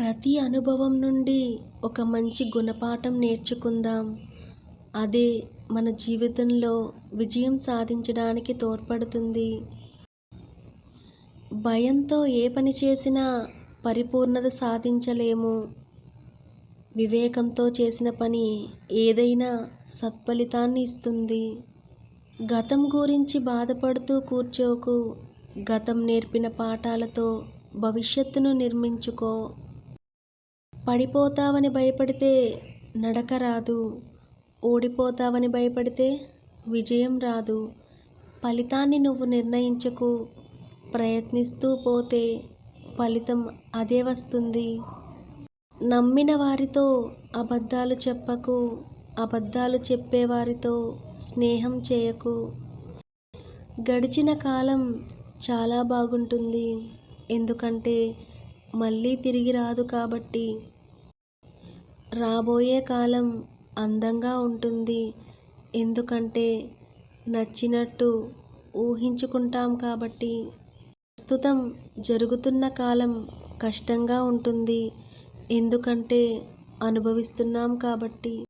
ప్రతి అనుభవం నుండి ఒక మంచి గుణపాఠం నేర్చుకుందాం. అదే మన జీవితంలో విజయం సాధించడానికి తోడ్పడుతుంది. భయంతో ఏ పని చేసినా పరిపూర్ణత సాధించలేము. వివేకంతో చేసిన పని ఏదైనా సత్ఫలితాన్ని ఇస్తుంది. గతం గురించి బాధపడుతూ కూర్చోకు. గతం నేర్పిన పాఠాలతో భవిష్యత్తును నిర్మించుకో. పడిపోతావని భయపడితే నడక రాదు ఓడిపోతావని భయపడితే విజయం రాదు. ఫలితాన్ని నువ్వు నిర్ణయించకు. ప్రయత్నిస్తూ పోతే ఫలితం అదే వస్తుంది. నమ్మిన వారితో అబద్ధాలు చెప్పకు. అబద్ధాలు చెప్పేవారితో స్నేహం చేయకు. గడిచిన కాలం చాలా బాగుంటుంది. ఎందుకంటే మళ్ళీ తిరిగి రాదు కాబట్టి రాబోయే కాలం అందంగా ఉంటుంది. ఎందుకంటే నచ్చినట్టు ఊహించుకుంటాం కాబట్టి. ప్రస్తుతం జరుగుతున్న కాలం కష్టంగా ఉంటుంది. ఎందుకంటే అనుభవిస్తున్నాం కాబట్టి.